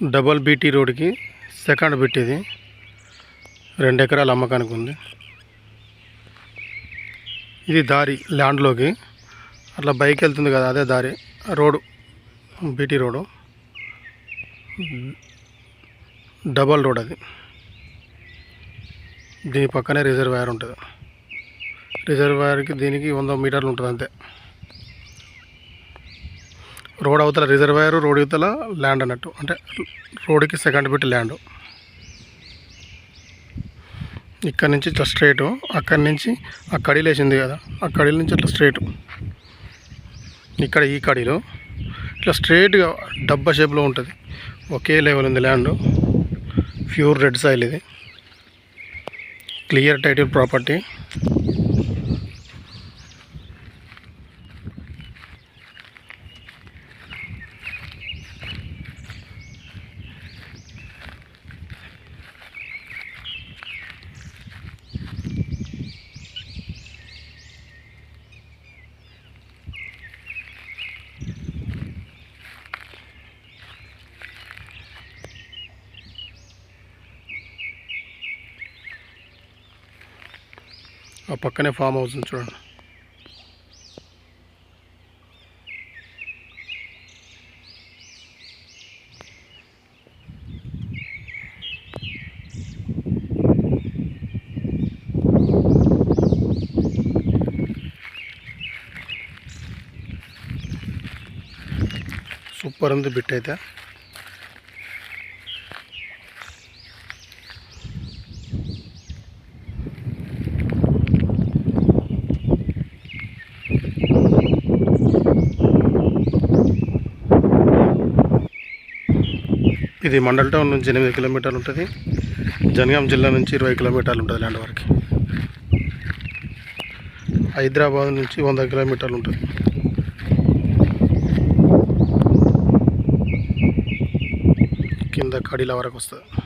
Double BT రోడ్కి second bit ఇది రెండు ఎకరాల అమ్మకానికి ఉంది. ఇది దారి ల్యాండ్లోకి. అట్లా బైక్ వెళ్తుంది కదా అదే దారి. Road BT road double road అది. దీని పక్కనే రిజర్వాయర్ ఉంటుంది. రిజర్వాయర్కి దీనికి వంద మీటర్లు ఉంటుంది అంతే. రోడ్ అవతల రిజర్వాయర్ రోడ్ అవతల ల్యాండ్ అన్నట్టు. అంటే రోడ్కి సెకండ్ బిట్ ల్యాండ్. ఇక్కడ నుంచి ఇట్లా స్ట్రైట్ అక్కడి నుంచి ఆ కడీలు వేసింది కదా ఆ కడీల నుంచి అట్లా స్ట్రైట్ ఇక్కడ ఈ కడీలో. ఇట్లా స్ట్రైట్గా డబ్బా షేప్లో ఉంటుంది. ఒకే లెవెల్ ఉంది ల్యాండ్. ప్యూర్ రెడ్ సాయిల్ ఇది. క్లియర్ టైటిల్ ప్రాపర్టీ ఆ పక్కనే ఫామ్ హౌస్ ఉంది చూడండి. సూపర్ ఉంది బిట్ అయితే. ఇది మండల్ టౌన్ నుంచి ఎనిమిది కిలోమీటర్లు ఉంటుంది. జనగాం జిల్లా నుంచి ఇరవై కిలోమీటర్లు ఉంటుంది ల్యాండ్ వరకు. హైదరాబాద్ నుంచి వంద కిలోమీటర్లు ఉంటుంది. కింద కడీల వరకు వస్తుంది.